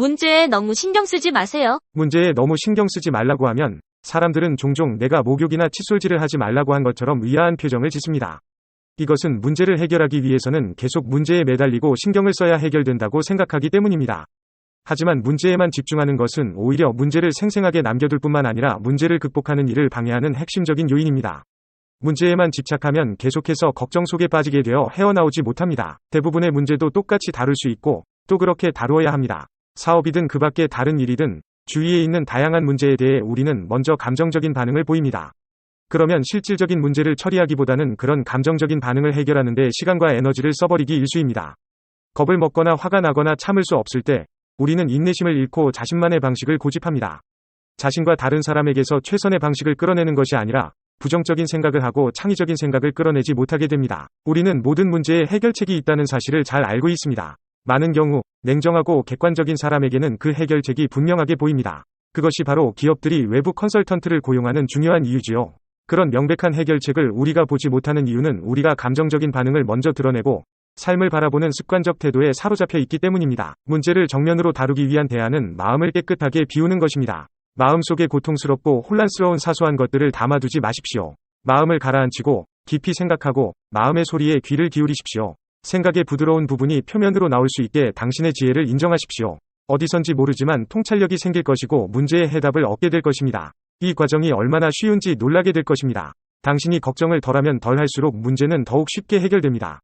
문제에 너무 신경 쓰지 마세요. 문제에 너무 신경 쓰지 말라고 하면 사람들은 종종 내가 목욕이나 칫솔질을 하지 말라고 한 것처럼 의아한 표정을 짓습니다. 이것은 문제를 해결하기 위해서는 계속 문제에 매달리고 신경을 써야 해결된다고 생각하기 때문입니다. 하지만 문제에만 집중하는 것은 오히려 문제를 생생하게 남겨둘 뿐만 아니라 문제를 극복하는 일을 방해하는 핵심적인 요인입니다. 문제에만 집착하면 계속해서 걱정 속에 빠지게 되어 헤어나오지 못합니다. 대부분의 문제도 똑같이 다룰 수 있고 또 그렇게 다루어야 합니다. 사업이든 그 밖의 다른 일이든 주위에 있는 다양한 문제에 대해 우리는 먼저 감정적인 반응을 보입니다. 그러면 실질적인 문제를 처리하기보다는 그런 감정적인 반응을 해결하는 데 시간과 에너지를 써버리기 일수입니다. 겁을 먹거나 화가 나거나 참을 수 없을 때 우리는 인내심을 잃고 자신만의 방식을 고집합니다. 자신과 다른 사람에게서 최선의 방식을 끌어내는 것이 아니라 부정적인 생각을 하고 창의적인 생각을 끌어내지 못하게 됩니다. 우리는 모든 문제에 해결책이 있다는 사실을 잘 알고 있습니다. 많은 경우 냉정하고 객관적인 사람에게는 그 해결책이 분명하게 보입니다. 그것이 바로 기업들이 외부 컨설턴트를 고용하는 중요한 이유지요. 그런 명백한 해결책을 우리가 보지 못하는 이유는 우리가 감정적인 반응을 먼저 드러내고 삶을 바라보는 습관적 태도에 사로잡혀 있기 때문입니다. 문제를 정면으로 다루기 위한 대안은 마음을 깨끗하게 비우는 것입니다. 마음속에 고통스럽고 혼란스러운 사소한 것들을 담아두지 마십시오. 마음을 가라앉히고 깊이 생각하고 마음의 소리에 귀를 기울이십시오. 생각의 부드러운 부분이 표면으로 나올 수 있게 당신의 지혜를 인정하십시오. 어디선지 모르지만 통찰력이 생길 것이고 문제의 해답을 얻게 될 것입니다. 이 과정이 얼마나 쉬운지 놀라게 될 것입니다. 당신이 걱정을 덜하면 덜할수록 문제는 더욱 쉽게 해결됩니다.